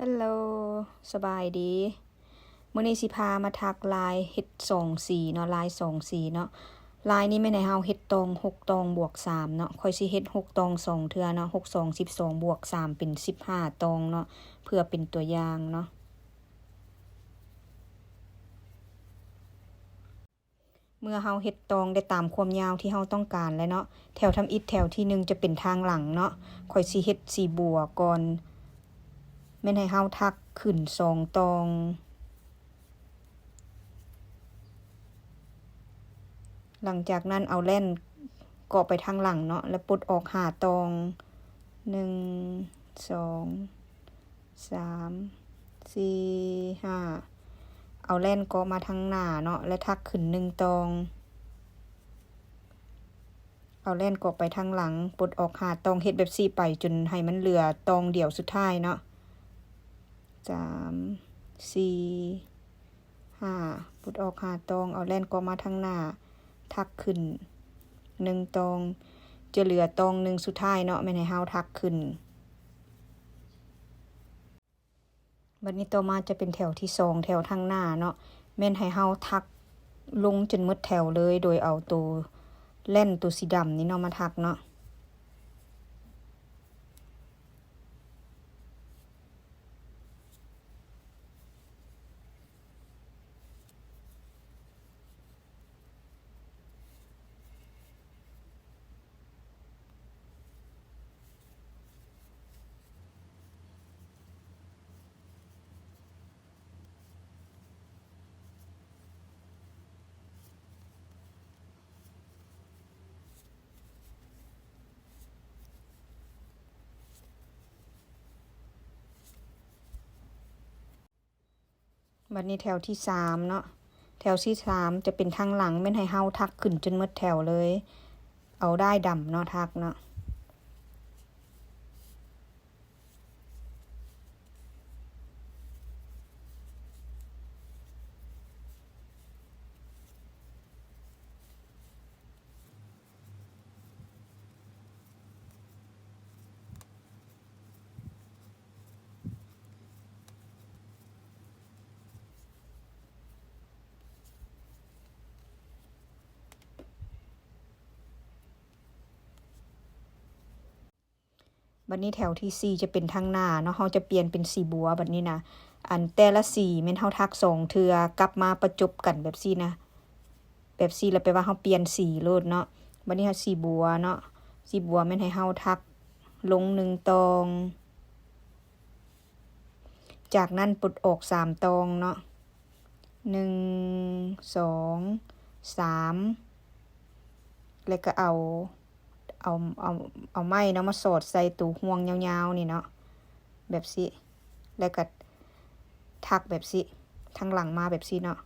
ฮัลโหลสบายดีมื้อนี้สิพามาทักลายเฮ็ดสองสีเนาะลายสองสีเนาะลายนี้แม่นให้เฮาเฮ็ดตองหกตองบวกสามเนาะคอยสิเฮ็ดหกตองสองเทื่อเนาะหกสองสิบสองบวกสามเป็นสิบห้าตองเนาะเพื่อเป็นตัวอย่างเนาะเมื่อเฮาเฮ็ดตองได้ตามความยาวที่เฮาต้องการแล้วเนาะแถวทำอิฐแถวที่หนึ่งจะเป็นทางหลังเนาะค่อยสิเฮ็ดสีบัวก่อน แม่นให้เฮาทักขึ้นสองตอง หลังจากนั้นเอาแล่นเกาะไปทางหลังเนาะแล้วปลดออกหาตองหนึ่งสองสามสี่ห้าเอาแล่นเกาะมาทางหน้าเนาะและทักขึ้นหนึ่งตอง เอาแล่นเกาะไปทางหลังปลดออกหาตองเฮ็ดแบบสี่ไปจนให้มันเหลือตองเดี่ยวสุดท้ายเนาะ สามสี่ห้าปุดออกหาตอง เอาแล่นก็มาทางหน้า ทักขึ้นหนึ่งตองจะเหลือตองหนึ่งสุดท้ายเนาะไม่ให้เฮาทักขึ้น บัดนี้ต่อมาจะเป็นแถวที่สองแถวทางหน้าเนาะแม่นให้เฮาทักลงจนหมดแถวเลย โดยเอาตัวแล่นตัวสีดำนี่เนาะมาทักเนาะ บัดนี้แถวที่สามเนาะแถวที่สามจะเป็นทางหลังแม่นให้เฮาทักขึ้นจนมดแถวเลย เอาได้ดำเนาะทักเนาะ บัดนี้แถวที่สี่จะเป็นทางหน้าเนาะเฮาจะเปลี่ยนเป็นสีบัวบัดนี้นะอันแต่ละสีแม่นเฮาทักสองเทือกลับมาประจบกันแบบซี่นะ แบบซี่แล้วแปลว่าเฮาเปลี่ยนสีโลดเนาะบัดนี้เฮาสีบัวเนาะสีบัวแม่นให้เฮาทักลงหนึ่งตอง จากนั้นปลดออกสามตองเนาะหนึ่งสองสามแล้วก็เอา เอาเอาเอาไม้เนาะมาสอดใส่ตูห่วงยาวๆนี่เนาะแบบสิแล้วก็ทักแบบสิทางหลังมาแบบสิเนาะ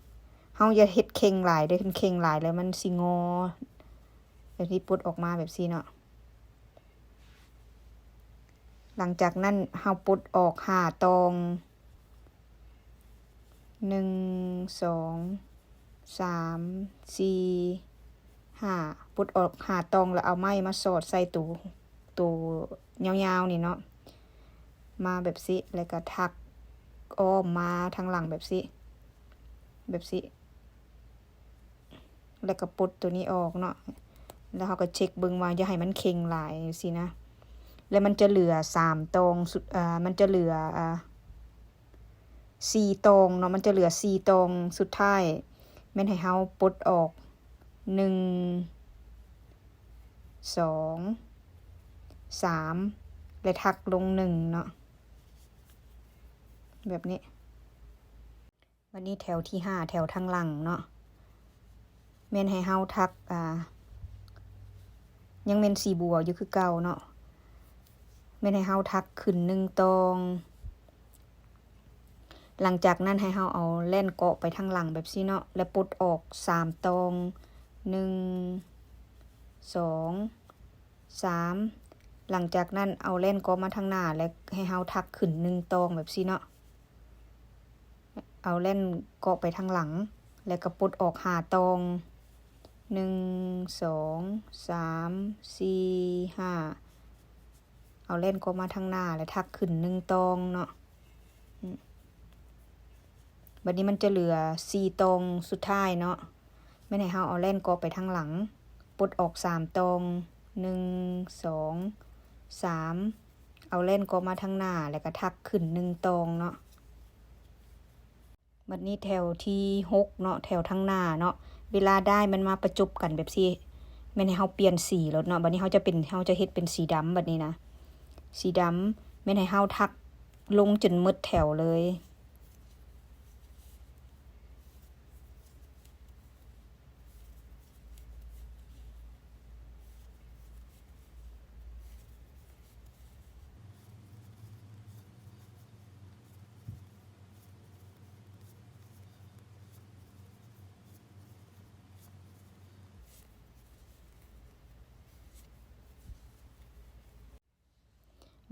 เฮาอย่าเฮ็ดเข่งหลายเด้อเข่งหลายแล้วมันสิงอแบบนี้ปุดออกมาแบบสิเนาะหลังจากนั้นเฮาปุดออกหาตองหนึ่งสองสามสี่ หาปุดออกหาตองแล้วเอาไม้มาสอดใส่ตูตูยาวๆนี่เนาะมาแบบสิแล้วก็ทักอ้อมมาทางหลังแบบสิแบบสิแล้วก็ปลดตัวนี้ออกเนาะแล้วเขาก็เช็คเบิ่งว่าอย่าให้มันเค็งหลายสินะ แล้วมันจะเหลือสามตองสุดอ่ามันจะเหลืออ่าสี่ตองเนาะมันจะเหลือสี่ตองสุดท้ายแม่นให้เฮาปลดออก หนึ่งสองสามและทักลงหนึ่งเนาะแบบนี้ วันนี้แถวที่ห้าแถวทางหลังเนาะแม่นให้เฮาทักอ่ายังเมนสีบัวอยู่คือเก่าเนาะแม่นให้เฮาทักขึ้นหนึ่งตอง หลังจากนั้นให้เฮาเอาแล่นเกาะไปทางหลังแบบซี่เนาะแล้วปลดออกสามตอง หนึ่งสองสามหลังจากนั้นเอาแล่นกาะมาทางหน้าแล้วให้เฮาทักขึ้นหนึ่งตองแบบซี่เนาะเอาแล่นเกาะไปทางหลัง แล้วก็ปลดออกหาตองหนึ่งสองสามสี่ห้าเอาเล่นก็มาทางหน้าแล้วทักขึ้นหนึ่งตองเนาะบัดนี้มันจะเหลือสี่ตรงสุดท้ายเนาะ ไม่ให้เฮาเอาแล่นกอไปทางหลังปลดออกสามตรงหนึ่งสองสามเอาเล่นกอมาทางหน้าแล้วก็ทักขึ้นหนึ่งตรงเนาะบัดนี้แถวที่หกเนาะแถวทางหน้าเนาะเวลาได้มันมาประจบกันแบบซี่ไม่ให้เฮาเปลี่ยนสีแล้วเนาะบัดนี้เฮาจะเป็นเฮาจะเฮ็ดเป็นสีดำบัดนี้นะ สีดำไม่ให้เฮาทักลงจนหมดแถวเลย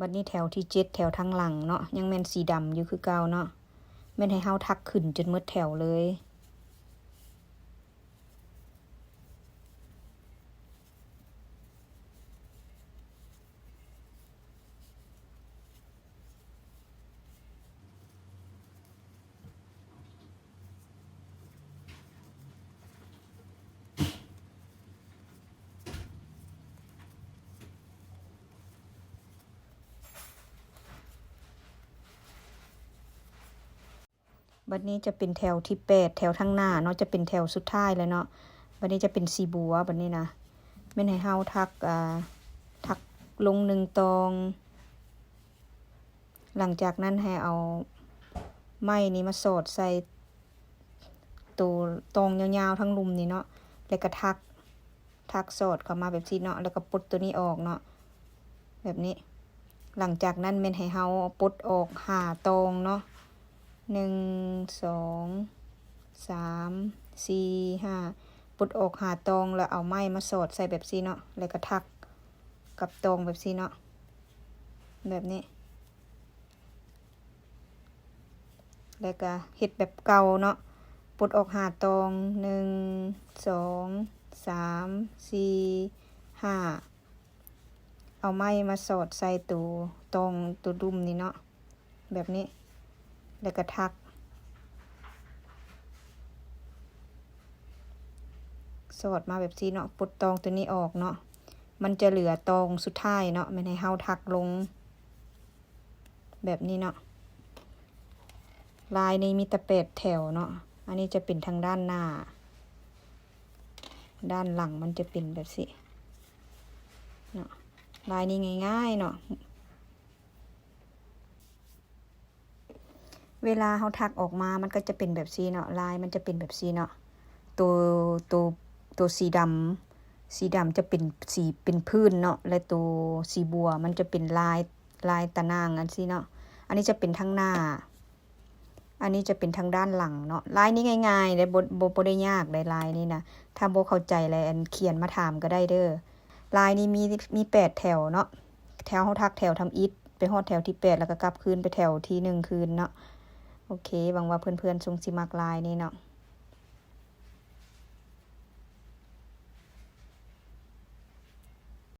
บัดนี้แถวที่เจ็ดแถวทางหลังเนาะยังแม่นสีดำอยู่คือเก่าเนาะแม่นให้เฮาทักขึ้นจนหมดแถวเลย บัดนี้จะเป็นแถวที่แปดแถวทางหน้าเนาะจะเป็นแถวสุดท้ายแล้วเนาะบัดนี้จะเป็นสีบัวบัดนี้นะแม่นให้เฮาทักอ่าทักลงหนึ่งตอง หลังจากนั้นให้เอาไม้นี้มาสอดใส่ตัวตองยาวๆทั้งลุมนี่เนาะแล้วก็ทักทักสอดเข้ามาแบบนี้เนาะแล้วก็ปลดตัวนี้ออกเนาะแบบนี้ หลังจากนั้นแม่นให้เฮาปลดออกหาตองเนาะ หนึ่งสองสามสี่ห้าปลดออกหาตองแล้วเอาไม้มาสอดใส่แบบซีเนาะแล้วก็ทักกับตองแบบซีเนาะแบบนี้ แล้วก็เห็ดแบบเก่าเนาะปลดออกหาตองหนึ่งสองสามสี่ห้าเอาไม้มาสอดใส่ตัวตองตัวดุมนี่เนาะแบบนี้ แล้วก็ทัก สอดมาแบบนี้เนาะปลดตองตัวนี้ออกเนาะมันจะเหลือตองสุดท้ายเนาะไมันให้เฮาทักลง แบบนี้เนาะลายในมีต่เป็ดแถวเนาะอันนี้จะเป็นทางด้านหน้า ด้านหลังมันจะเป็นแบบนี้เนาะลายนี้ง่ายๆเนาะ เวลาเขาทักออกมามันก็จะเป็นแบบซีเนาะลายมันจะเป็นแบบซีเนาะตัวตัวตัวสีดำสีดำจะเป็นสีเป็นพื้นเนาะและตัวสีบัวมันจะเป็นลายลายตะนางอันซีเนาะอันนี้จะเป็นทางหน้า อันนี้จะเป็นทางด้านหลังเนาะลายนี้ง่ายๆเลยบบบได้ยากลยลายนี้นะถ้าโบเข้าใจอะไรอันเขียนมาถามก็ได้เด้อลายนี้มีมีแปดแถวเนาะแถวเขาทักแถวทำอิฐไปฮอดแถวที่แปดแล้วก็กลับคืนไปแถวที่หนึ่งคืนเนาะ โอเคหวังว่าเพื่อนๆชงสิมักลายนี่เนาะ